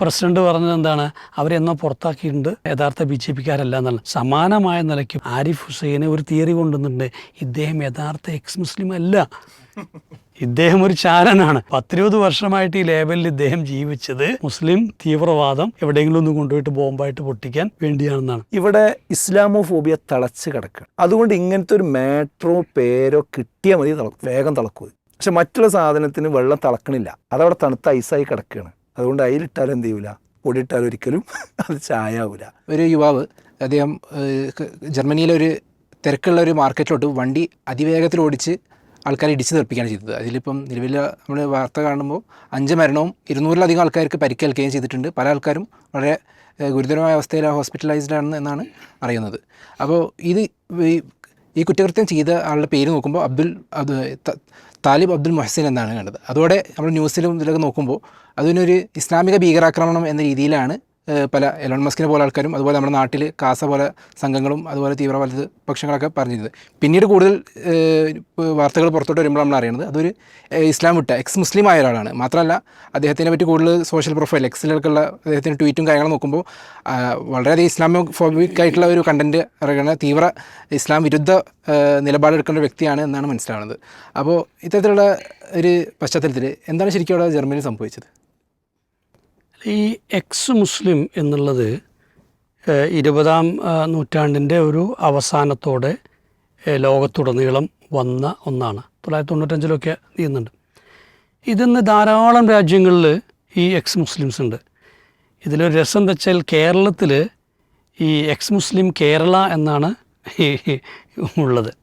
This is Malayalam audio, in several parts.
പ്രസിഡന്റ് പറഞ്ഞത് എന്താണ്? അവരെന്നോ പുറത്താക്കിയിട്ടുണ്ട്? യഥാർത്ഥ ബി ജെ പിക്കാരല്ല എന്നാണ് സമാനമായ നിലയ്ക്ക് ആരിഫ് ഹുസൈനെ ഒരു തിയറി കൊണ്ടുവന്നിട്ടുണ്ട്. ഇദ്ദേഹം യഥാർത്ഥ എക്സ് മുസ്ലിം അല്ല. ഇദ്ദേഹം ഒരു ചാരനാണ് പത്തിരുപത് വർഷമായിട്ട് ഈ ലേബലിൽ ഇദ്ദേഹം ജീവിച്ചത് മുസ്ലിം തീവ്രവാദം എവിടെയെങ്കിലും ഒന്ന് കൊണ്ടുപോയിട്ട് ബോംബായിട്ട് പൊട്ടിക്കാൻ വേണ്ടിയാണെന്നാണ്. ഇവിടെ ഇസ്ലാമോ ഫോബിയ തളച്ച് കിടക്കുക അതുകൊണ്ട് ഇങ്ങനത്തെ ഒരു മാട്രോ പേരോ കിട്ടിയാൽ മതി വേഗം തിളക്കുക പക്ഷെ മറ്റുള്ള സാധനത്തിന് വെള്ളം തിളക്കണില്ല. അതവിടെ തണുത്ത ഐസായി കിടക്കുകയാണ് അതുകൊണ്ട് അതിലിട്ടാലും എന്ത് ചെയ്യൂല? പൊടിയിട്ടാലും ഒരിക്കലും അത് ചായ ആവില്ല ഒരു യുവാവ് അദ്ദേഹം ജർമ്മനിയിലെ ഒരു തിരക്കുള്ള ഒരു മാർക്കറ്റിലോട്ട് വണ്ടി അതിവേഗത്തിൽ ഓടിച്ച് ആൾക്കാരെ ഇടിച്ചു തെറിപ്പിക്കുകയാണ് ചെയ്തത്. അതിലിപ്പം നിലവിൽ നമ്മൾ വാർത്ത കാണുമ്പോൾ അഞ്ച് മരണവും ഇരുന്നൂറിലധികം ആൾക്കാർക്ക് പരിക്കേൽക്കുകയും ചെയ്തിട്ടുണ്ട്. പല ആൾക്കാരും വളരെ ഗുരുതരമായ അവസ്ഥയിൽ ഹോസ്പിറ്റലൈസ്ഡ് ആണ് എന്നാണ് അറിയുന്നത്. അപ്പോൾ ഇത് ഈ- കുറ്റകൃത്യം ചെയ്ത ആളുടെ പേര് നോക്കുമ്പോൾ അബ്ദുൽ അത് താലിബ് അബ്ദുൽ മൊഹസിൻ എന്നാണ് കണ്ടത്. അതോടെ നമ്മൾ ന്യൂസിലും ഇതിലൊക്കെ നോക്കുമ്പോൾ അതിനൊരു ഇസ്ലാമിക ഭീകരാക്രമണം എന്ന രീതിയിലാണ് പല എലോൺ മസ്കിനെ പോലെ ആൾക്കാരും അതുപോലെ നമ്മുടെ നാട്ടിൽ കാസ പോലെ സംഘങ്ങളും അതുപോലെ തീവ്രവാദ പക്ഷങ്ങളൊക്കെ പറഞ്ഞിരുന്നത്. പിന്നീട് കൂടുതൽ വാർത്തകൾ പുറത്തോട്ട് വരുമ്പോൾ നമ്മൾ അറിയുന്നത് അതൊരു ഇസ്ലാം വിട്ട എക്സ് മുസ്ലിം ആയ ഒരാളാണ്. മാത്രമല്ല അദ്ദേഹത്തിനെ പറ്റി കൂടുതൽ സോഷ്യൽ പ്രൊഫൈൽ എക്സിലൊക്കെയുള്ള അദ്ദേഹത്തിന്റെ ട്വീറ്റും കാര്യങ്ങളും നോക്കുമ്പോൾ വളരെയധികം ഇസ്ലാമോ ഫോബിക് ആയിട്ടുള്ള ഒരു കണ്ടന്റ് ഇറങ്ങുന്ന തീവ്ര ഇസ്ലാം വിരുദ്ധ നിലപാടെടുക്കേണ്ട ഒരു വ്യക്തിയാണ് എന്നാണ് മനസ്സിലാവുന്നത്. അപ്പോൾ ഇത്തരത്തിലുള്ള ഒരു പശ്ചാത്തലത്തിൽ എന്താണ് ശരിക്കും അവിടെ ജർമ്മനിയിൽ സംഭവിച്ചത്? ഈ എക്സ് മുസ്ലിം എന്നുള്ളത് ഇരുപതാം നൂറ്റാണ്ടിന്റെ ഒരു അവസാനത്തോടെ ലോകത്തുടനീളം വന്ന ഒന്നാണ്. തൊള്ളായിരത്തി തൊണ്ണൂറ്റഞ്ചിലൊക്കെ നീങ്ങുന്നുണ്ട് ഇതിന്ന് ധാരാളം രാജ്യങ്ങളിൽ ഈ എക്സ് മുസ്ലിംസ് ഉണ്ട് ഇതിലൊരു രസം എന്താ വെച്ചാൽ കേരളത്തിൽ ഈ എക്സ് മുസ്ലിം കേരള എന്നാണ് ഉള്ളത്.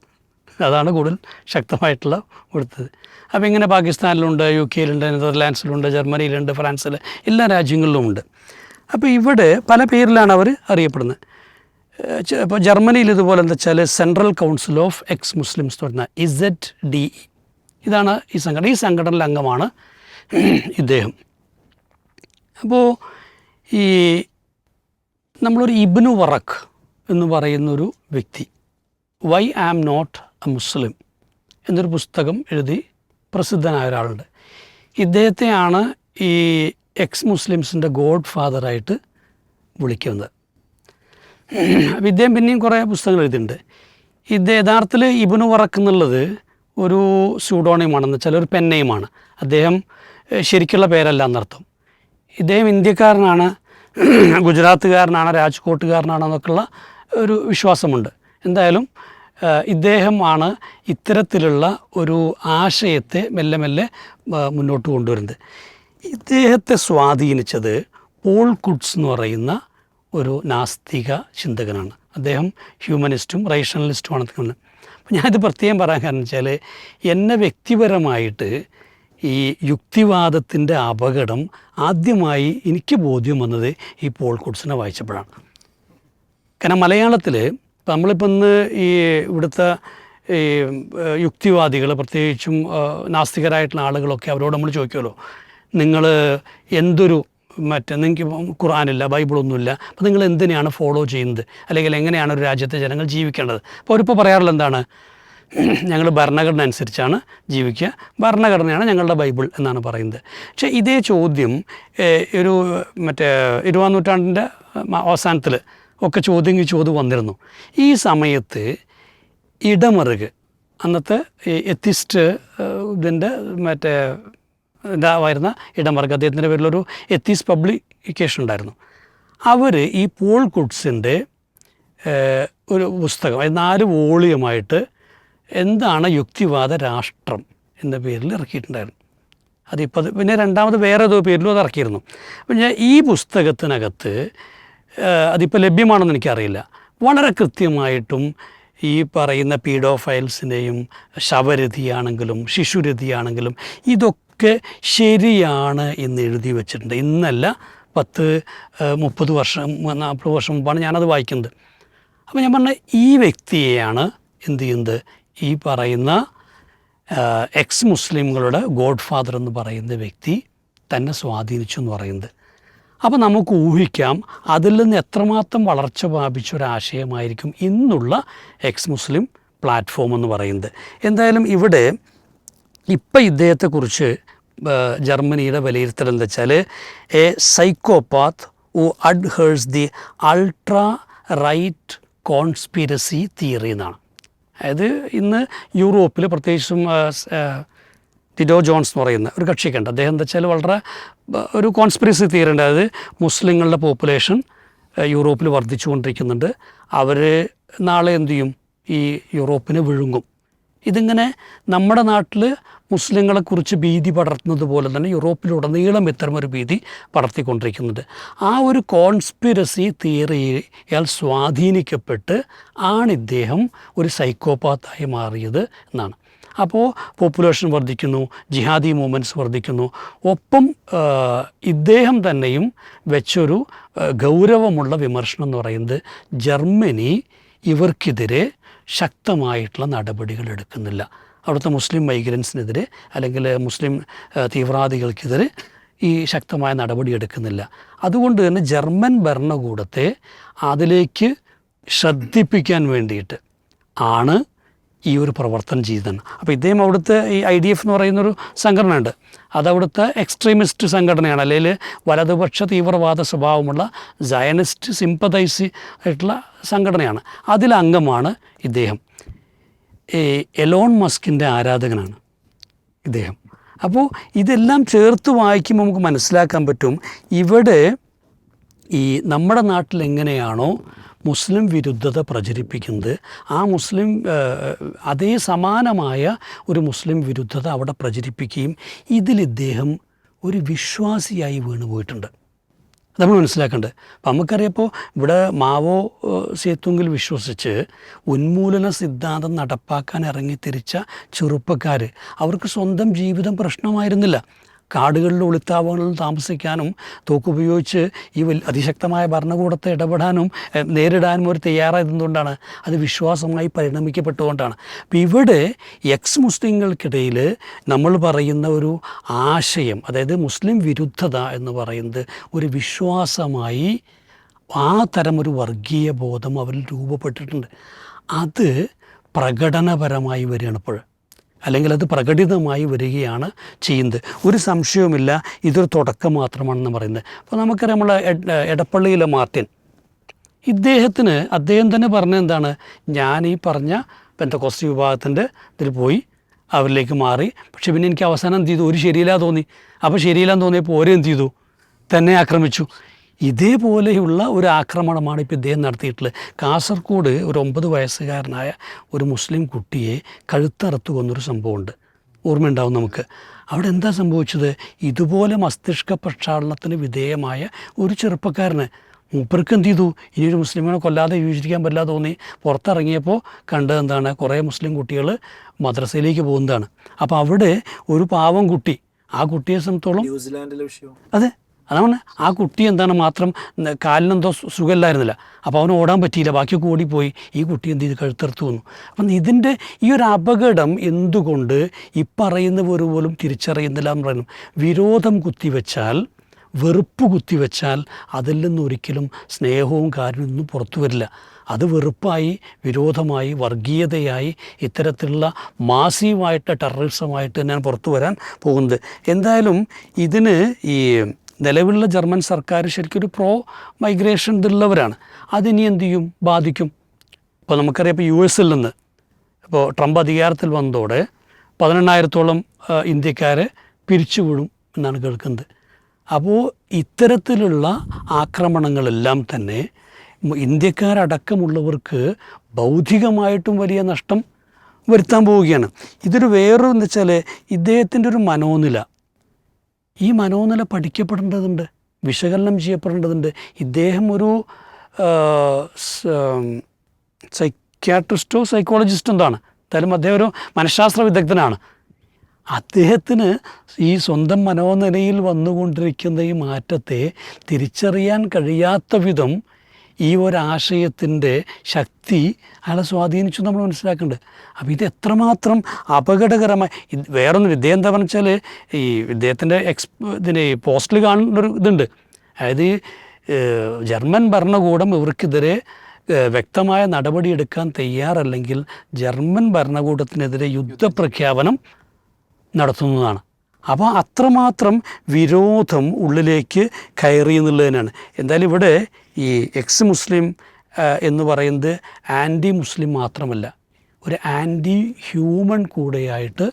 അതാണ് കൂടുതൽ ശക്തമായിട്ടുള്ള കൊടുത്തത്. അപ്പോൾ ഇങ്ങനെ പാകിസ്ഥാനിലുണ്ട് യു കെയിലുണ്ട് നെതർലാൻഡ്സിലുണ്ട് ജർമ്മനിയിലുണ്ട് ഫ്രാൻസിൽ എല്ലാ രാജ്യങ്ങളിലുമുണ്ട് അപ്പോൾ ഇവിടെ പല പേരിലാണ് അവർ അറിയപ്പെടുന്നത്. ഇപ്പോൾ ജർമ്മനിയിൽ ഇതുപോലെ എന്താ വെച്ചാൽ central council of ex Muslims എന്ന് ഇസെറ്റ് ഡി ഇതാണ് ഈ സംഘടന. ഈ സംഘടനയിലെ അംഗമാണ് ഇദ്ദേഹം. അപ്പോൾ ഈ നമ്മളൊരു ഇബ്നു വറക്ക് എന്ന് പറയുന്നൊരു വ്യക്തി വൈ ആം നോട്ട് മുസ്ലിം എന്നൊരു പുസ്തകം എഴുതി പ്രസിദ്ധനായ ഒരാളുണ്ട്. ഇദ്ദേഹത്തെയാണ് ഈ എക്സ് മുസ്ലിംസിന്റെ ഗോഡ് ഫാദറായിട്ട് വിളിക്കുന്നത്. അപ്പോൾ ഇദ്ദേഹം പിന്നെയും കുറേ പുസ്തകങ്ങൾ എഴുതിയിട്ടുണ്ട്. ഇത് യഥാർത്ഥത്തിൽ ഇബിനു വറക്ക് എന്നുള്ളത് ഒരു സ്യൂഡോണിയമാണെന്ന് വെച്ചാൽ ഒരു പെന്നയുമാണ്. അദ്ദേഹം ശരിക്കുള്ള പേരല്ല എന്നർത്ഥം. ഇദ്ദേഹം ഇന്ത്യക്കാരനാണ് ഗുജറാത്തുകാരനാണ് രാജ്കോട്ടുകാരനാണെന്നൊക്കെയുള്ള ഒരു വിശ്വാസമുണ്ട്. എന്തായാലും ഇദ്ദേഹമാണ് ഇത്തരത്തിലുള്ള ഒരു ആശയത്തെ മെല്ലെ മെല്ലെ മുന്നോട്ട് കൊണ്ടുവരുന്നത്. ഇദ്ദേഹത്തെ സ്വാധീനിച്ചത് പോൾ കുഡ്സ് എന്ന് പറയുന്ന ഒരു നാസ്തിക ചിന്തകനാണ്. അദ്ദേഹം ഹ്യൂമനിസ്റ്റും റേഷണലിസ്റ്റുമാണ് അപ്പം ഞാനിത് പ്രത്യേകം പറയാൻ കാരണം വെച്ചാൽ എന്നെ വ്യക്തിപരമായിട്ട് ഈ യുക്തിവാദത്തിന്റെ അപകടം ആദ്യമായി എനിക്ക് ബോധ്യം വന്നത് ഈ പോൾ കുഡ്സിനെ വായിച്ചപ്പോഴാണ്. കാരണം മലയാളത്തിൽ നമ്മളിപ്പോൾ ഇന്ന് ഈ ഇവിടുത്തെ ഈ യുക്തിവാദികൾ പ്രത്യേകിച്ചും നാസ്തികരായിട്ടുള്ള ആളുകളൊക്കെ അവരോട് നമ്മൾ ചോദിക്കുമല്ലോ നിങ്ങൾ എന്തൊരു മറ്റേ നിങ്ങൾക്ക് ഖുറാനില്ല ബൈബിളൊന്നുമില്ല അപ്പോൾ നിങ്ങൾ എന്തിനാണ് ഫോളോ ചെയ്യുന്നത്? അല്ലെങ്കിൽ എങ്ങനെയാണ് ഒരു രാജ്യത്തെ ജനങ്ങൾ ജീവിക്കേണ്ടത്? അപ്പോൾ അവരിപ്പോൾ പറയാറുള്ള എന്താണ്? ഞങ്ങൾ ഭരണഘടന അനുസരിച്ചാണ് ജീവിക്കുക. ഭരണഘടനയാണ് ഞങ്ങളുടെ ബൈബിൾ എന്നാണ് പറയുന്നത്. പക്ഷേ ഇതേ ചോദ്യം ഒരു മറ്റേ ഇരുപതാം നൂറ്റാണ്ടിന്റെ അവസാനത്തിൽ ഒക്കെ ചോദ്യം ചോദ്യം വന്നിരുന്നു. ഈ സമയത്ത് ഇടമറുക് അന്നത്തെ എത്തിസ്റ്റ് ഇതിന്റെ മറ്റേ ഇതാവായിരുന്ന ഇടമറുക് അദ്ദേഹത്തിന്റെ പേരിലൊരു എത്തിസ് പബ്ലിക്കേഷൻ ഉണ്ടായിരുന്നു. അവർ ഈ പോൾ കുഡ്സിന്റെ ഒരു പുസ്തകം നാല് വോളിയമായിട്ട് എന്താണ് യുക്തിവാദ രാഷ്ട്രം എന്ന പേരിൽ ഇറക്കിയിട്ടുണ്ടായിരുന്നു. അതിപ്പോൾ പിന്നെ രണ്ടാമത് വേറെ ഏതോ പേരിലും അത് ഇറക്കിയിരുന്നു. ഞാൻ ഈ പുസ്തകത്തിനകത്ത് അതിപ്പോൾ ലഭ്യമാണെന്ന് എനിക്കറിയില്ല. വളരെ കൃത്യമായിട്ടും ഈ പറയുന്ന പീഡോഫൈൽസിനെയും ശവരതിയാണെങ്കിലും ശിശുരതിയാണെങ്കിലും ഇതൊക്കെ ശരിയാണ് എന്ന് എഴുതി വെച്ചിട്ടുണ്ട്. ഇന്നല്ല പത്ത് മുപ്പത് വർഷം നാൽപ്പത് വർഷം മുമ്പാണ് ഞാനത് വായിക്കുന്നത്. അപ്പോൾ ഞാൻ പറഞ്ഞ ഈ വ്യക്തിയെയാണ് എന്ത് ചെയ്യുന്നത്? ഈ പറയുന്ന എക്സ് മുസ്ലിങ്ങളുടെ ഗോഡ് ഫാദർ എന്ന് പറയുന്ന വ്യക്തി തന്നെ സ്വാധീനിച്ചു എന്ന് പറയുന്നത്. അപ്പോൾ നമുക്ക് ഊഹിക്കാം അതിൽ നിന്ന് എത്രമാത്രം വളർച്ച പ്രാപിച്ച ഒരാശയമായിരിക്കും ഇന്നുള്ള എക്സ് മുസ്ലിം പ്ലാറ്റ്ഫോം എന്ന് പറയുന്നത്. എന്തായാലും ഇവിടെ ഇപ്പം ഇദ്ദേഹത്തെക്കുറിച്ച് ജർമ്മനിയുടെ വിലയിരുത്തൽ എന്താ വെച്ചാൽ a psychopath who adheres the ultra right conspiracy theory എന്നാണ്. അതായത് ഇന്ന് യൂറോപ്പിൽ പ്രത്യേകിച്ചും ടിഡോ ജോൺസ് എന്ന് പറയുന്ന ഒരു കക്ഷിക്കുണ്ട് അദ്ദേഹം എന്താ വെച്ചാൽ വളരെ ഒരു കോൺസ്പിറസി തിയറി ഉണ്ട്. അതായത് മുസ്ലിങ്ങളുടെ പോപ്പുലേഷൻ യൂറോപ്പിൽ വർദ്ധിച്ചുകൊണ്ടിരിക്കുന്നുണ്ട്. അവർ നാളെ എന്തു ചെയ്യും? ഈ യൂറോപ്പിന് വിഴുങ്ങും. ഇതിങ്ങനെ നമ്മുടെ നാട്ടിൽ മുസ്ലിങ്ങളെക്കുറിച്ച് ഭീതി പടർത്തുന്നത് പോലെ തന്നെ യൂറോപ്പിലുടനീളം ഇത്തരമൊരു ഭീതി പടർത്തിക്കൊണ്ടിരിക്കുന്നുണ്ട്. ആ ഒരു കോൺസ്പിരസി തിയറിയാൽ സ്വാധീനിക്കപ്പെട്ട് ആണ് ഇദ്ദേഹം ഒരു സൈക്കോപാത്തായി മാറിയത് എന്നാണ്. അപ്പോൾ പോപ്പുലേഷൻ വർദ്ധിക്കുന്നു ജിഹാദി മൂവ്മെന്റ്സ് വർദ്ധിക്കുന്നു. ഒപ്പം ഇദ്ദേഹം തന്നെയും വെച്ചൊരു ഗൗരവമുള്ള വിമർശനം എന്ന് പറയുന്നത് ജർമ്മനി ഇവർക്കെതിരെ ശക്തമായിട്ടുള്ള നടപടികൾ എടുക്കുന്നില്ല. അവിടുത്തെ മുസ്ലിം മൈഗ്രൻസിനെതിരെ അല്ലെങ്കിൽ മുസ്ലിം തീവ്രവാദികൾക്കെതിരെ ഈ ശക്തമായ നടപടി എടുക്കുന്നില്ല. അതുകൊണ്ട് തന്നെ ജർമ്മൻ ഭരണകൂടത്തെ അതിലേക്ക് ശ്രദ്ധിപ്പിക്കാൻ വേണ്ടിയിട്ട് ആണ് ഈ ഒരു പ്രവർത്തനം ചെയ്തതാണ്. അപ്പോൾ ഇദ്ദേഹം അവിടുത്തെ ഈ ഐ ഡി എഫ് എന്ന് പറയുന്നൊരു സംഘടനയുണ്ട്. അതവിടുത്തെ എക്സ്ട്രീമിസ്റ്റ് സംഘടനയാണ്. അല്ലെങ്കിൽ വലതുപക്ഷ തീവ്രവാദ സ്വഭാവമുള്ള സയനിസ്റ്റ് സിമ്പതൈസ് ആയിട്ടുള്ള സംഘടനയാണ്. അതിലംഗമാണ് ഇദ്ദേഹം. എലോൺ മസ്കിന്റെ ആരാധകനാണ് ഇദ്ദേഹം. അപ്പോൾ ഇതെല്ലാം ചേർത്ത് വായിക്കുമ്പോൾ നമുക്ക് മനസ്സിലാക്കാൻ പറ്റും. ഇവിടെ ഈ നമ്മുടെ നാട്ടിൽ എങ്ങനെയാണോ മുസ്ലിം വിരുദ്ധത പ്രചരിപ്പിക്കുന്നത് ആ മുസ്ലിം അതേ സമാനമായ ഒരു മുസ്ലിം വിരുദ്ധത അവിടെ പ്രചരിപ്പിക്കുകയും ഇതിൽ ഇദ്ദേഹം ഒരു വിശ്വാസിയായി വീണു പോയിട്ടുണ്ട്. അത് നമ്മൾ മനസ്സിലാക്കേണ്ടത്. അപ്പം നമുക്കറിയപ്പോൾ ഇവിടെ മാവോ സേത്തുങ്കിൽ വിശ്വസിച്ച് ഉന്മൂലന സിദ്ധാന്തം നടപ്പാക്കാൻ ഇറങ്ങി തിരിച്ച ചെറുപ്പക്കാർ അവർക്ക് സ്വന്തം ജീവിതം പ്രശ്നമായിരുന്നില്ല. കാടുകളിൽ ഒളിത്താവങ്ങളിൽ താമസിക്കാനും തോക്കുപയോഗിച്ച് ഈ വലിയ അതിശക്തമായ ഭരണകൂടത്തെ ഇടപെടാനും നേരിടാനും ഒരു തയ്യാറായതുകൊണ്ടാണ് അത് വിശ്വാസമായി പരിണമിക്കപ്പെട്ടുകൊണ്ടാണ്. അപ്പോൾ ഇവിടെ എക്സ് മുസ്ലിങ്ങൾക്കിടയിൽ നമ്മൾ പറയുന്ന ഒരു ആശയം അതായത് മുസ്ലിം വിരുദ്ധത എന്ന് പറയുന്നത് ഒരു വിശ്വാസമായി ആ തരം ഒരു വർഗീയ ബോധം അവരിൽ രൂപപ്പെട്ടിട്ടുണ്ട്. അത് പ്രകടനപരമായി വരികയാണ് ഇപ്പോൾ. അല്ലെങ്കിൽ അത് പ്രകടിതമായി വരികയാണ് ചെയ്യുന്നത്. ഒരു സംശയവുമില്ല ഇതൊരു തുടക്കം മാത്രമാണെന്ന് പറയുന്നത്. അപ്പോൾ നമുക്കറിയാം നമ്മളെ എടപ്പള്ളിയിലെ മാർട്ടിൻ ഇദ്ദേഹത്തിന് അദ്ദേഹം തന്നെ പറഞ്ഞത് എന്താണ്? ഞാൻ ഈ പറഞ്ഞ പെന്തക്കോസ്തി വിഭാഗത്തിന്റെ ഇതിൽ പോയി അവരിലേക്ക് മാറി. പക്ഷേ പിന്നെ എനിക്ക് അവസാനം എന്ത് ചെയ്തു? ഒരു ശരിയില്ല തോന്നി. അപ്പോൾ ശരിയില്ലാന്ന് തോന്നിയപ്പോൾ ഓരോ എന്ത് ചെയ്തു? തന്നെ ആക്രമിച്ചു. ഇതേപോലെയുള്ള ഒരു ആക്രമണമാണ് ഇപ്പോൾ ഇദ്ദേഹം നടത്തിയിട്ടുള്ളത്. കാസർഗോഡ് ഒരു ഒമ്പത് വയസ്സുകാരനായ ഒരു മുസ്ലിം കുട്ടിയെ കഴുത്തറുത്തു കൊന്നൊരു സംഭവമുണ്ട്. ഓർമ്മയുണ്ടാവും നമുക്ക്. അവിടെ എന്താ സംഭവിച്ചത്? ഇതുപോലെ മസ്തിഷ്ക പ്രക്ഷാളനത്തിന് വിധേയമായ ഒരു ചെറുപ്പക്കാരന് മൂപ്പർക്ക് എന്ത് ചെയ്തു? ഇനിയൊരു മുസ്ലിമിനെ കൊല്ലാതെ വിവേചിക്കാൻ പറ്റില്ല തോന്നി. പുറത്തിറങ്ങിയപ്പോൾ കണ്ടത് എന്താണ്? കുറേ മുസ്ലിം കുട്ടികൾ മദ്രസയിലേക്ക് പോകുന്നതാണ്. അപ്പോൾ അവിടെ ഒരു പാവം കുട്ടി ആ കുട്ടിയെ സംബന്ധിച്ചോളം ന്യൂസിലാൻഡിലെ വിഷയം. അതെ. അതാണ് ആ കുട്ടി എന്താണ് മാത്രം കാലിനെന്തോ സുഖമില്ലായിരുന്നില്ല. അപ്പോൾ അവന് ഓടാൻ പറ്റിയില്ല. ബാക്കിയൊക്കെ ഓടിപ്പോയി. ഈ കുട്ടി എന്ത് ചെയ്ത്? കഴുത്തെടുത്ത് വന്നു. അപ്പം ഇതിന്റെ ഈ ഒരു അപകടം എന്തുകൊണ്ട് ഇപ്പറയുന്നവർ പറയുന്നവർ പോലും തിരിച്ചറിയുന്നില്ല എന്ന് പറയുന്നു? വിരോധം കുത്തിവെച്ചാൽ വെറുപ്പ് കുത്തിവെച്ചാൽ അതിൽ നിന്നൊരിക്കലും സ്നേഹവും കാര്യമൊന്നും പുറത്തു വരില്ല. അത് വെറുപ്പായി വിരോധമായി വർഗീയതയായി ഇത്തരത്തിലുള്ള മാസീവായിട്ട് ടെററിസമായിട്ട് തന്നെയാണ് പുറത്തു വരാൻ പോകുന്നത്. എന്തായാലും ഇതിന് ഈ നിലവിലുള്ള ജർമ്മൻ സർക്കാർ ശരിക്കും ഒരു പ്രോ മൈഗ്രേഷൻ ഇതുള്ളവരാണ്. അതിനി എന്തു ചെയ്യും? ബാധിക്കും. ഇപ്പോൾ നമുക്കറിയാം ഇപ്പോൾ യു എസിൽ നിന്ന് ഇപ്പോൾ ട്രംപ് അധികാരത്തിൽ വന്നതോടെ പതിനെണ്ണായിരത്തോളം ഇന്ത്യക്കാരെ പിരിച്ചുവിടും എന്നാണ് കേൾക്കുന്നത്. അപ്പോൾ ഇത്തരത്തിലുള്ള ആക്രമണങ്ങളെല്ലാം തന്നെ ഇന്ത്യക്കാരടക്കമുള്ളവർക്ക് ബൗദ്ധികമായിട്ടും വലിയ നഷ്ടം വരുത്താൻ പോവുകയാണ്. ഇതൊരു വേറൊരു എന്ന് വെച്ചാൽ ഇദ്ദേഹത്തിന്റെ ഒരു മനോനില ഈ മനോനില പഠിക്കപ്പെടേണ്ടതുണ്ട് വിശകലനം ചെയ്യപ്പെടേണ്ടതുണ്ട്. ഇദ്ദേഹം ഒരു സൈക്യാട്രിസ്റ്റോ സൈക്കോളജിസ്റ്റോ എന്താണ്? എന്തായാലും അദ്ദേഹം ഒരു മനഃശാസ്ത്ര വിദഗ്ധനാണ്. അദ്ദേഹത്തിന് ഈ സ്വന്തം മനോനിലയിൽ വന്നുകൊണ്ടിരിക്കുന്ന ഈ മാറ്റത്തെ തിരിച്ചറിയാൻ കഴിയാത്ത വിധം ഈ ഒരാശയത്തിന്റെ ശക്തി അയാളെ സ്വാധീനിച്ചു നമ്മൾ മനസ്സിലാക്കുന്നുണ്ട് അപ്പോൾ ഇത് എത്രമാത്രം അപകടകരമായി വേറൊന്നും ഇദ്ദേഹം എന്താ പറഞ്ഞാൽ ഈ ഇദ്ദേഹത്തിന്റെ എക്സ് ഇതിന് പോസ്റ്റിൽ കാണുന്ന ഒരു ഇതുണ്ട്. അതായത് ജർമ്മൻ ഭരണകൂടം ഇവർക്കെതിരെ വ്യക്തമായ നടപടിയെടുക്കാൻ തയ്യാറല്ലെങ്കിൽ ജർമ്മൻ ഭരണകൂടത്തിനെതിരെ യുദ്ധപ്രഖ്യാപനം നടത്തുന്നതാണ്. അപ്പോൾ അത്രമാത്രം വിരോധം ഉള്ളിലേക്ക് കയറി എന്നുള്ളതിനാണ്. എന്തായാലും ഇവിടെ ഈ എക്സ് മുസ്ലിം എന്ന് പറയുന്നത് ആന്റി മുസ്ലിം മാത്രമല്ല ഒരു ആന്റി ഹ്യൂമൻ കൂടെയായിട്ട്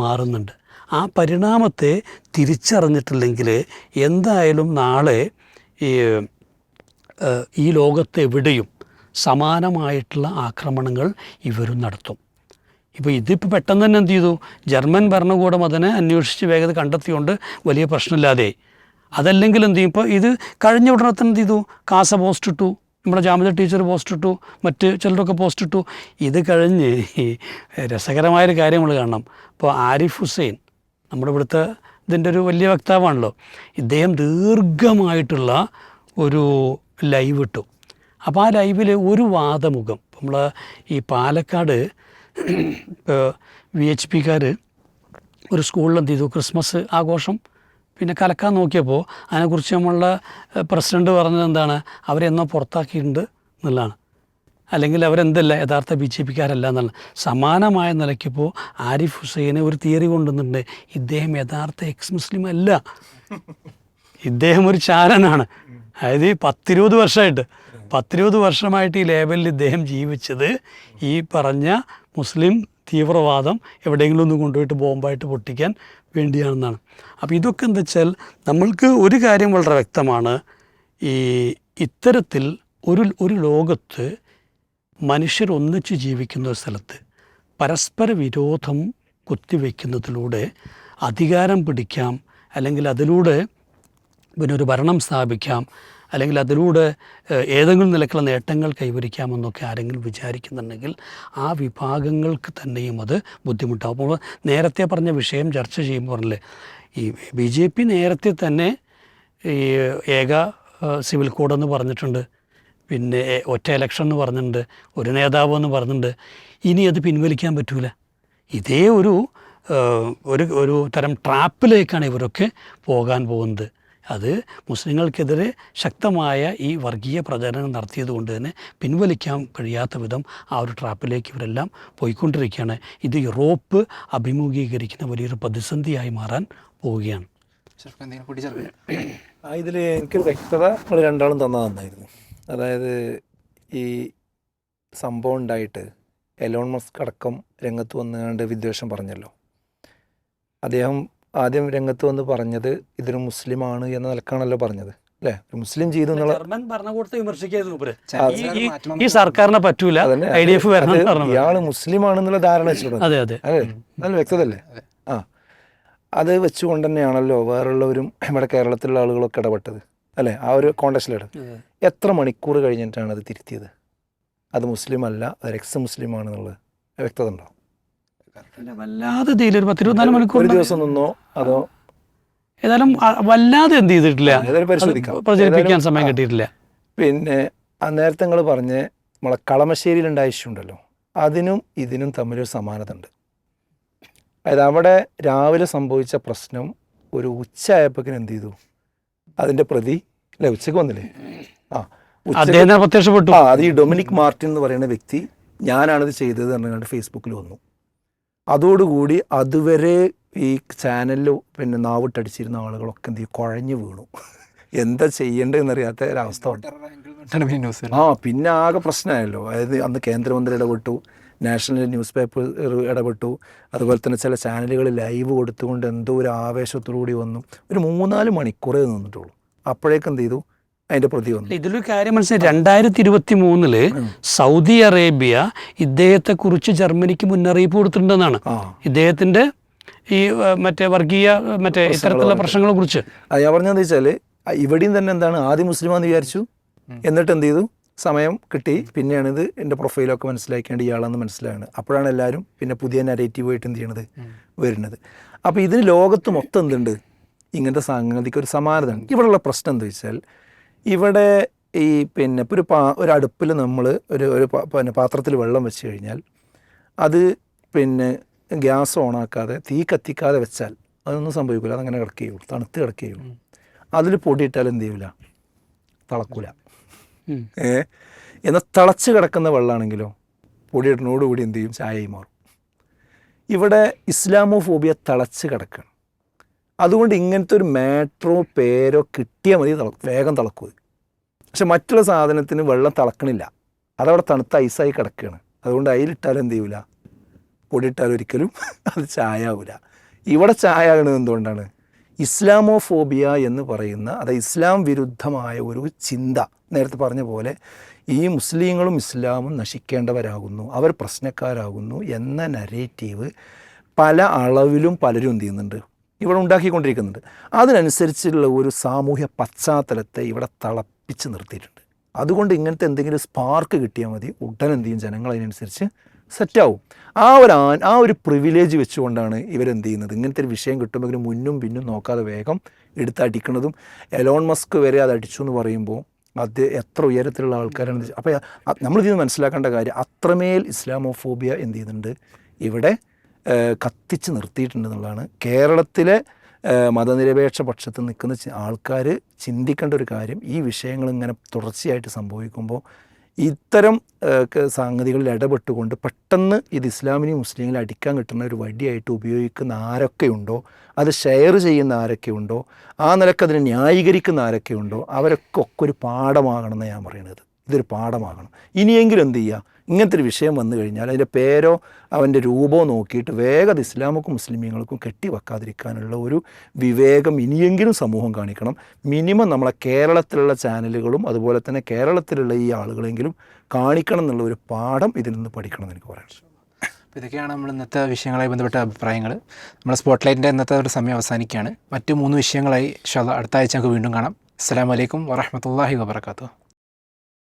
മാറുന്നുണ്ട്. ആ പരിണാമത്തെ തിരിച്ചറിഞ്ഞിട്ടില്ലെങ്കിൽ എന്തായാലും നാളെ ഈ ഈ ലോകത്തെവിടെയും സമാനമായിട്ടുള്ള ആക്രമണങ്ങൾ ഇവരും നടത്തും. ഇപ്പോൾ ഇതിപ്പോൾ പെട്ടെന്ന് തന്നെ എന്ത് ചെയ്തു? ജർമ്മൻ ഭരണകൂടം അതിനെ അന്വേഷിച്ച് വേഗത കണ്ടെത്തിയോണ്ട് വലിയ പ്രശ്നമില്ലാതെ. അതല്ലെങ്കിൽ എന്ത് ചെയ്യും? ഇപ്പോൾ ഇത് കഴിഞ്ഞ ഉടനെ തന്നെ എന്ത് ചെയ്തു? കാസ പോസ്റ്റ് ഇട്ടു. നമ്മുടെ ജാമ്യത ടീച്ചർ പോസ്റ്റ് ഇട്ടു. മറ്റ് ചിലരൊക്കെ പോസ്റ്റ് ഇട്ടു. ഇത് കഴിഞ്ഞ് രസകരമായൊരു കാര്യം നമ്മൾ കാണണം. ഇപ്പോൾ ആരിഫ് ഹുസൈൻ നമ്മുടെ ഇവിടുത്തെ ഇതിന്റെ ഒരു വലിയ വക്താവാണല്ലോ. ഇദ്ദേഹം ദീർഘമായിട്ടുള്ള ഒരു ലൈവ് ഇട്ടു. അപ്പോൾ ആ ലൈവിൽ ഒരു വാദമുഖം. നമ്മൾ ഈ പാലക്കാട് വി എച്ച് പിക്കാർ ഒരു സ്കൂളിൽ എന്ത് ചെയ്തു ക്രിസ്മസ് ആഘോഷം. പിന്നെ കലക്കാൻ നോക്കിയപ്പോൾ അതിനെക്കുറിച്ച് നമ്മളുടെ പ്രസിഡന്റ് പറഞ്ഞത് എന്താണ്? അവരെന്നോ പുറത്താക്കിയിട്ടുണ്ട് എന്നുള്ളതാണ്. അല്ലെങ്കിൽ അവരെന്തല്ല യഥാർത്ഥ ബി ജെ പിക്കാരല്ല എന്നാണ് സമാനമായ നിലയ്ക്കിപ്പോൾ ആരിഫ് ഹുസൈനെ ഒരു തിയറി കൊണ്ടുവന്നിട്ടുണ്ട്. ഇദ്ദേഹം യഥാർത്ഥ എക്സ് മുസ്ലിം അല്ല. ഇദ്ദേഹം ഒരു ചാരനാണ്. അതായത് പത്തിരുപത് വർഷമായിട്ട്. പത്തിരുപത് വർഷമായിട്ട് ഈ ലേബലിൽ ഇദ്ദേഹം ജീവിച്ചത് ഈ പറഞ്ഞ മുസ്ലിം തീവ്രവാദം എവിടെയെങ്കിലും ഒന്ന് കൊണ്ടുപോയിട്ട് ബോംബായിട്ട് പൊട്ടിക്കാൻ വേണ്ടിയാണെന്നാണ്. അപ്പോൾ ഇതൊക്കെ എന്താ വെച്ചാൽ നമ്മൾക്ക് ഒരു കാര്യം വളരെ വ്യക്തമാണ്. ഈ ഇത്തരത്തിൽ ഒരു ഒരു ലോകത്ത് മനുഷ്യർ ഒന്നിച്ച് ജീവിക്കുന്ന ഒരു സ്ഥലത്ത് പരസ്പര വിരോധം കുത്തിവെക്കുന്നതിലൂടെ അധികാരം പിടിക്കാം അല്ലെങ്കിൽ അതിലൂടെ പിന്നെ ഒരു ഭരണം സ്ഥാപിക്കാം അല്ലെങ്കിൽ അതിലൂടെ ഏതെങ്കിലും നിലക്കുള്ള നേട്ടങ്ങൾ കൈവരിക്കാമെന്നൊക്കെ ആരെങ്കിലും വിചാരിക്കുന്നുണ്ടെങ്കിൽ ആ വിഭാഗങ്ങൾക്ക് തന്നെയും അത് ബുദ്ധിമുട്ടാകും നേരത്തെ പറഞ്ഞ വിഷയം ചർച്ച ചെയ്യുമ്പോൾ പറഞ്ഞില്ലേ ഈ ബി ജെ പി നേരത്തെ തന്നെ ഈ ഏക സിവിൽ കോഡെന്ന് പറഞ്ഞിട്ടുണ്ട്. പിന്നെ ഒറ്റ ഇലക്ഷൻ എന്ന് പറഞ്ഞിട്ടുണ്ട് ഒരു നേതാവ് എന്ന് പറഞ്ഞിട്ടുണ്ട്. ഇനി അത് പിൻവലിക്കാൻ പറ്റൂല. ഇതേ ഒരു ഒരു ഒരു തരം ട്രാപ്പിലേക്കാണ് ഇവരൊക്കെ പോകാൻ പോകുന്നത്. അത് മുസ്ലിങ്ങൾക്കെതിരെ ശക്തമായ ഈ വർഗീയ പ്രചരണം നടത്തിയത് കൊണ്ട് തന്നെ പിൻവലിക്കാൻ കഴിയാത്ത വിധം ആ ഒരു ട്രാപ്പിലേക്ക് ഇവരെല്ലാം പോയിക്കൊണ്ടിരിക്കുകയാണ്. ഇത് യൂറോപ്പ് അഭിമുഖീകരിക്കുന്ന വലിയൊരു പ്രതിസന്ധിയായി മാറാൻ പോവുകയാണ്. ഇതിൽ എനിക്ക് വ്യക്തത നിങ്ങൾ രണ്ടാളും തന്നാൽ നന്നായിരുന്നു. അതായത് ഈ സംഭവം ഉണ്ടായിട്ട് എലോൺ മസ്ക് അടക്കം രംഗത്ത് വന്നുകൊണ്ട് വിദ്വേഷം പറഞ്ഞല്ലോ. അദ്ദേഹം ആദ്യം രംഗത്ത് വന്ന് പറഞ്ഞത് ഇതൊരു മുസ്ലിമാണ് എന്ന നിലക്കാണല്ലോ പറഞ്ഞത് അല്ലേ? മുസ്ലിം ചെയ്തു ജർമ്മൻ ഭരണകൂടത്തെ വിമർശിക്കായിരുന്നു. ഈ- സർക്കാരിനെ പറ്റൂല. ഐ ഡി എഫ് ഇയാൾ മുസ്ലിമാണെന്നുള്ള ധാരണ വെച്ചിട്ടുണ്ട്. അതെ അതെ. അല്ലേ നല്ല വ്യക്തതല്ലേ ആ. അത് വെച്ചുകൊണ്ട് തന്നെയാണല്ലോ വേറുള്ളവരും ഇവിടെ കേരളത്തിലുള്ള ആളുകളൊക്കെ ഇടപെട്ടത് അല്ലേ? ആ ഒരു കോണ്ടസ്റ്റിലാണ് എത്ര മണിക്കൂർ കഴിഞ്ഞിട്ടാണ് അത് തിരുത്തിയത്? അത് മുസ്ലിം അല്ല അത് എക്സ് മുസ്ലിം ആണെന്നുള്ളത് വ്യക്തത ഉണ്ടോ? വല്ലാതെ ഇതിൽ ഒരു പത്തിരുപത്തിനാല് മണിക്കൂർ ഒരു ദിവസം നിന്നോ അതോ ഏതായാലും വല്ലാതെ എന്ത് ചെയ്തിട്ടില്ല. ഏതായാലും പരിശോധിക്കാം. പ്രചരിപ്പിക്കാൻ സമയം കിട്ടിയിട്ടില്ല. പിന്നെ ആ നേരത്തെ നിങ്ങൾ പറഞ്ഞ നമ്മളെ കളമശ്ശേരിയിലുണ്ടായ ഇഷ്യൂ ഉണ്ടല്ലോ. അതിനും ഇതിനും തമ്മിലൊരു സമാനത ഉണ്ട്. അതായത് അവിടെ രാവിലെ സംഭവിച്ച പ്രശ്നം ഒരു ഉച്ചയായപ്പോഴേക്കും എന്ത് ചെയ്തു? അതിന്റെ പ്രതി അല്ലെ ഉച്ചയ്ക്ക് വന്നില്ലേ? ആ പ്രത്യക്ഷപ്പെട്ടു. ആ അത് ഈ ഡൊമിനിക് മാർട്ടിൻ എന്ന് പറയുന്ന വ്യക്തി ഞാനാണിത് ചെയ്തത് എന്ന് ഫേസ്ബുക്കിൽ വന്നു. അതോടുകൂടി അതുവരെ ഈ ചാനലിൽ പിന്നെ നാവിട്ടടിച്ചിരുന്ന ആളുകളൊക്കെ എന്ത് കുഴഞ്ഞു വീണു. എന്താ ചെയ്യേണ്ടതെന്നറിയാത്ത ഒരവസ്ഥ ആ പിന്നെ ആകെ പ്രശ്നമായല്ലോ. അതായത് അന്ന് കേന്ദ്രമന്ത്രി ഇടപെട്ടു നാഷണൽ ന്യൂസ് പേപ്പർ ഇടപെട്ടു അതുപോലെ തന്നെ ചില ചാനലുകൾ ലൈവ് കൊടുത്തുകൊണ്ട് എന്തോ ഒരു ആവേശത്തോടുകൂടി വന്നു. ഒരു മൂന്നാൽ മണിക്കൂറേ നിന്നിട്ടുള്ളൂ. അപ്പോഴേക്കെന്ത് ചെയ്തു? അതിന്റെ പ്രതി വന്നു. ഇതിലൊരു കാര്യം മനസ്സിലായി. രണ്ടായിരത്തി ഇരുപത്തി മൂന്നിൽ സൗദി അറേബ്യ ഇദ്ദേഹത്തെ കുറിച്ച് ജർമ്മനിക്ക് മുന്നറിയിപ്പ് കൊടുത്തിട്ടുണ്ടെന്നാണ്. ഇദ്ദേഹത്തിന്റെ ഈ മറ്റേ വർഗീയ മറ്റേ ഇത്തരത്തിലുള്ള പ്രശ്നങ്ങളെ കുറിച്ച് അത് ഞാൻ പറഞ്ഞതെന്ന് വെച്ചാൽ ഇവിടെയും തന്നെ എന്താണ് ആദ്യം മുസ്ലിമാന്ന് വിചാരിച്ചു. എന്നിട്ട് എന്ത് ചെയ്തു? സമയം കിട്ടി. പിന്നെയാണ് ഇത് എന്റെ പ്രൊഫൈലൊക്കെ മനസ്സിലാക്കേണ്ട ഇയാളാന്ന് മനസ്സിലാണ്. അപ്പോഴാണ് എല്ലാവരും പിന്നെ പുതിയ നരേറ്റീവ് ആയിട്ട് എന്ത് ചെയ്യണത്? വരുന്നത്. അപ്പോൾ ഇതിന് ലോകത്ത് മൊത്തം എന്തുണ്ട്? ഇങ്ങനത്തെ സാങ്കേതിക ഒരു സമാനത ഇവിടെയുള്ള പ്രശ്നം എന്താ വെച്ചാൽ ഇവിടെ ഈ പിന്നെ ഇപ്പോൾ ഒരു പാ ഒരു അടുപ്പിൽ നമ്മൾ ഒരു ഒരു പിന്നെ പാത്രത്തിൽ വെള്ളം വെച്ച് കഴിഞ്ഞാൽ അത് പിന്നെ ഗ്യാസ് ഓണാക്കാതെ തീ കത്തിക്കാതെ വെച്ചാൽ അതൊന്നും സംഭവിക്കില്ല അതങ്ങനെ കിടക്കുകയുള്ളൂ. തണുത്ത് കിടക്കുകയുള്ളൂ. അതിൽ പൊടിയിട്ടാൽ എന്ത് ചെയ്യൂല? തിളക്കൂല. ഏ? എന്നാൽ തിളച്ച് കിടക്കുന്ന വെള്ളമാണെങ്കിലോ പൊടിയിടുന്നതോടുകൂടി എന്ത് ചെയ്യും? ചായയായി മാറും. ഇവിടെ ഇസ്ലാമോഫോബിയ തിളച്ച് കിടക്കണം. അതുകൊണ്ട് ഇങ്ങനത്തെ ഒരു മാട്രോ പേരോ കിട്ടിയാൽ മതി വേഗം തിളക്കും. പക്ഷെ മറ്റുള്ള സാധനത്തിന് വെള്ളം തിളക്കണില്ല. അതവിടെ തണുത്ത ഐസായി കിടക്കുകയാണ് അതുകൊണ്ട് അതിലിട്ടാലും എന്ത് ചെയ്യൂല? പൊടിയിട്ടാൽ ഒരിക്കലും അത് ചായ ആവില്ല ഇവിടെ ചായ ആകണത് എന്തുകൊണ്ടാണ്? ഇസ്ലാമോഫോബിയ എന്ന് പറയുന്ന അത് ഇസ്ലാം വിരുദ്ധമായ ഒരു ചിന്ത. നേരത്തെ പറഞ്ഞ പോലെ ഈ മുസ്ലിങ്ങളും ഇസ്ലാമും നശിക്കേണ്ടവരാകുന്നു. അവർ പ്രശ്നക്കാരാകുന്നു എന്ന നരേറ്റീവ് പല അളവിലും പലരും എന്ത് ചെയ്യുന്നുണ്ട്? ഇവിടെ ഉണ്ടാക്കിക്കൊണ്ടിരിക്കുന്നുണ്ട് അതിനനുസരിച്ചുള്ള ഒരു സാമൂഹ്യ പശ്ചാത്തലത്തെ ഇവിടെ തിളപ്പിച്ച് നിർത്തിയിട്ടുണ്ട്. അതുകൊണ്ട് ഇങ്ങനത്തെ എന്തെങ്കിലും സ്പാർക്ക് കിട്ടിയാൽ മതി. ഉടൻ എന്ത് ചെയ്യും? ജനങ്ങൾ അതിനനുസരിച്ച് സെറ്റാവും ആ ഒരു ആ- ഒരു പ്രിവിലേജ് വെച്ചുകൊണ്ടാണ് ഇവരെന്ത് ചെയ്യുന്നത്? ഇങ്ങനത്തെ ഒരു വിഷയം കിട്ടുമ്പോൾ മുന്നും പിന്നും നോക്കാതെ വേഗം എടുത്തടിക്കണതും എലോൺ മസ്ക് വരെ അത് അടിച്ചു എന്ന് പറയുമ്പോൾ അത് എത്ര ഉയരത്തിലുള്ള ആൾക്കാരാണ് അപ്പോൾ നമ്മളിത് മനസ്സിലാക്കേണ്ട കാര്യം അത്രമേൽ ഇസ്ലാമോഫോബിയ എന്ത് ചെയ്യുന്നുണ്ട്? ഇവിടെ കത്തിച്ച് നിർത്തിയിട്ടുണ്ട് എന്നുള്ളതാണ് കേരളത്തിലെ മതനിരപേക്ഷ പക്ഷത്ത് നിൽക്കുന്ന ആൾക്കാർ ചിന്തിക്കേണ്ട ഒരു കാര്യം ഈ വിഷയങ്ങൾ ഇങ്ങനെ തുടർച്ചയായിട്ട് സംഭവിക്കുമ്പോൾ ഇത്തരം സംഗതികളിൽ ഇടപെട്ടുകൊണ്ട് പെട്ടെന്ന് ഇത് ഇസ്ലാമിനെയും മുസ്ലിങ്ങളെ അടിക്കാൻ കിട്ടുന്ന ഒരു വടിയായിട്ട് ഉപയോഗിക്കുന്ന ആരൊക്കെയുണ്ടോ അത് ഷെയർ ചെയ്യുന്ന ആരൊക്കെയുണ്ടോ ആ നിലയ്ക്ക് അതിനെ ന്യായീകരിക്കുന്ന ആരൊക്കെയുണ്ടോ അവരൊക്കെ ഒക്കെ ഒരു പാഠമാകണമെന്ന് ഞാൻ പറയുന്നത്. ഇതൊരു പാഠമാകണം. ഇനിയെങ്കിലും എന്ത് ചെയ്യുക ഇങ്ങനത്തെ ഒരു വിഷയം വന്നു കഴിഞ്ഞാൽ അതിന്റെ പേരോ അവന്റെ രൂപമോ നോക്കിയിട്ട് വേഗം ഇസ്ലാമുക്കും മുസ്ലിമീങ്ങൾക്കും കെട്ടിവെക്കാതിരിക്കാനുള്ള ഒരു വിവേകം ഇനിയെങ്കിലും സമൂഹം കാണിക്കണം. മിനിമം നമ്മളെ കേരളത്തിലുള്ള ചാനലുകളും അതുപോലെ തന്നെ കേരളത്തിലുള്ള ഈ ആളുകളെങ്കിലും കാണിക്കണം എന്നുള്ള ഒരു പാഠം ഇതിൽ നിന്ന് പഠിക്കണം എന്ന് എനിക്ക് പറയാൻ അപ്പോൾ ഇതൊക്കെയാണ് നമ്മൾ ഇന്നത്തെ വിഷയങ്ങളായി ബന്ധപ്പെട്ട അഭിപ്രായങ്ങൾ. നമ്മുടെ സ്പോട്ട്ലൈറ്റിന്റെ ഇന്നത്തെ ഒരു സമയം അവസാനിക്കുകയാണ്. മറ്റു മൂന്ന് വിഷയങ്ങളായി അടുത്ത ആഴ്ച നമുക്ക് വീണ്ടും കാണാം. അസ്സാം വലൈക്കും വറഹമത്തല്ലാഹി വാബർക്കാത്തു